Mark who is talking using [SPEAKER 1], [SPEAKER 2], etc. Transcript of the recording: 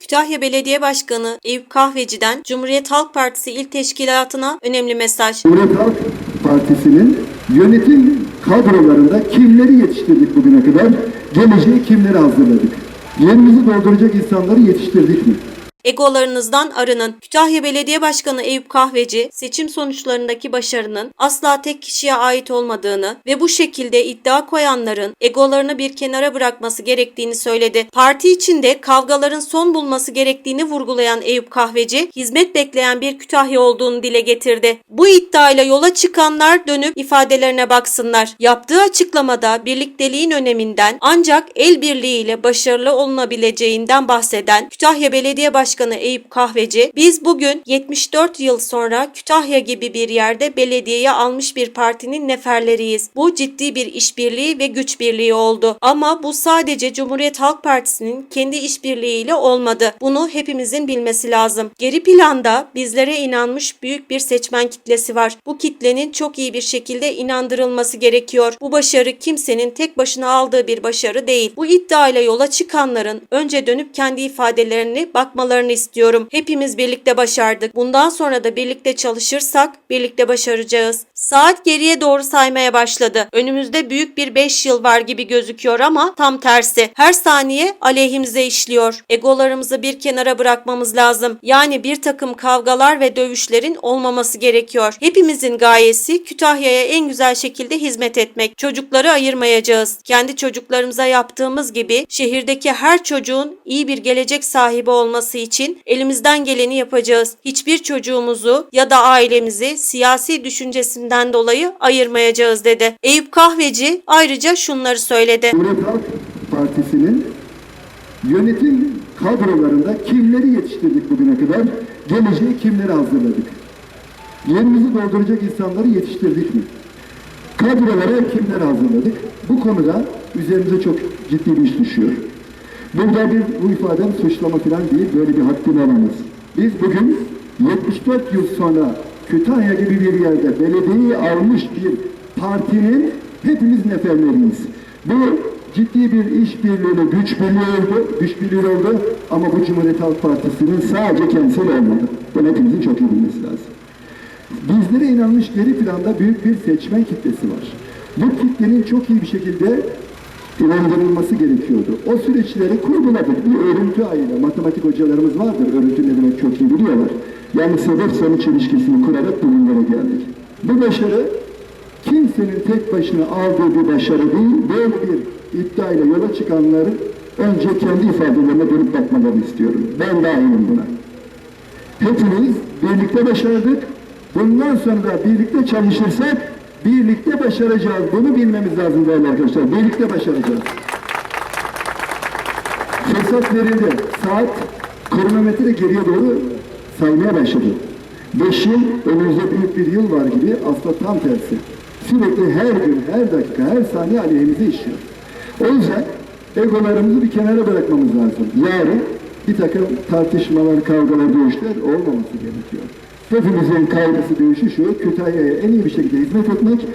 [SPEAKER 1] Kütahya Belediye Başkanı Eyüp Kahveci'den Cumhuriyet Halk Partisi İl Teşkilatı'na önemli mesaj.
[SPEAKER 2] Cumhuriyet Halk Partisi'nin yönetim kadrolarında kimleri yetiştirdik bugüne kadar? Geleceği kimleri hazırladık? Yerimizi dolduracak insanları yetiştirdik mi?
[SPEAKER 1] Egolarınızdan arının. Kütahya Belediye Başkanı Eyüp Kahveci, seçim sonuçlarındaki başarının asla tek kişiye ait olmadığını ve bu şekilde iddia koyanların egolarını bir kenara bırakması gerektiğini söyledi. Parti içinde kavgaların son bulması gerektiğini vurgulayan Eyüp Kahveci, hizmet bekleyen bir Kütahya olduğunu dile getirdi. Bu iddiayla yola çıkanlar dönüp ifadelerine baksınlar. Yaptığı açıklamada birlikteliğin öneminden ancak el birliğiyle başarılı olunabileceğinden bahseden Kütahya Belediye Başkanı Eyüp Kahveci, biz bugün 74 yıl sonra Kütahya gibi bir yerde belediyeye almış bir partinin neferleriyiz. Bu ciddi bir işbirliği ve güç birliği oldu. Ama bu sadece Cumhuriyet Halk Partisi'nin kendi işbirliğiyle olmadı. Bunu hepimizin bilmesi lazım. Geri planda bizlere inanmış büyük bir seçmen kitlesi var. Bu kitlenin çok iyi bir şekilde inandırılması gerekiyor. Bu başarı kimsenin tek başına aldığı bir başarı değil. Bu iddiayla yola çıkanların önce dönüp kendi ifadelerini bakmalarını istiyorum. Hepimiz birlikte başardık. Bundan sonra da birlikte çalışırsak birlikte başaracağız. Saat geriye doğru saymaya başladı. Önümüzde büyük bir 5 yıl var gibi gözüküyor ama tam tersi. Her saniye aleyhimize işliyor. Egolarımızı bir kenara bırakmamız lazım. Yani bir takım kavgalar ve dövüşlerin olmaması gerekiyor. Hepimizin gayesi Kütahya'ya en güzel şekilde hizmet etmek. Çocukları ayırmayacağız. Kendi çocuklarımıza yaptığımız gibi şehirdeki her çocuğun iyi bir gelecek sahibi olması için elimizden geleni yapacağız. Hiçbir çocuğumuzu ya da ailemizi siyasi düşüncesinden dolayı ayırmayacağız dedi. Eyüp Kahveci ayrıca şunları söyledi.
[SPEAKER 2] Cumhuriyet Halk Partisi'nin yönetim kadrolarında kimleri yetiştirdik bugüne kadar? Geleceği kimleri hazırladık? Yerimizi dolduracak insanları yetiştirdik mi? Kadrolara kimleri hazırladık? Bu konuda üzerimize çok ciddi bir iş düşüyor. Burada bir bu ifadem suçlama falan değil, böyle bir haddini alamaz. Biz bugün 74 yıl sonra Kütahya gibi bir yerde belediyeyi almış bir partinin hepimiz neferleriyiz. Bu ciddi bir işbirliğiyle güç birliği oldu, güç birliği oldu ama bu Cumhuriyet Halk Partisi'nin sadece kendisiyle olmadı. Bunu hepimizin çok iyi bilmesi lazım. Bizlere inanmış geri planda büyük bir seçmen kitlesi var. Bu kitlenin çok iyi bir şekilde inandırılması gerekiyordu. O süreçleri kurguladık. Bir örüntü ayıyla matematik hocalarımız vardır. Örüntü ne demek çok iyi biliyorlar. Yani sebep sonuç ilişkisini kurarak bugünlere geldik. Bu başarı kimsenin tek başına aldığı bir başarı değil, böyle bir iddiayla yola çıkanların önce kendi ifadelerine dönüp bakmalarını istiyorum. Ben dahilim buna. Hepimiz birlikte başardık. Bundan sonra da birlikte çalışırsak birlikte başaracağız. Bunu bilmemiz lazım değerli arkadaşlar. Birlikte başaracağız. Fırsat verildi. Saat kronometre geriye doğru saymaya başladı. Beş yıl, önümüzde büyük bir yıl var gibi aslında tam tersi. Sürekli her gün, her dakika, her saniye aleyhimize işiyor. O yüzden egolarımızı bir kenara bırakmamız lazım. Yarın bir takım tartışmalar, kavgalar, dövüşler olmaması gerekiyor. Hepimizin kaygısı dövüşü şu, Kütahya'ya en iyi bir şekilde hizmet etmek,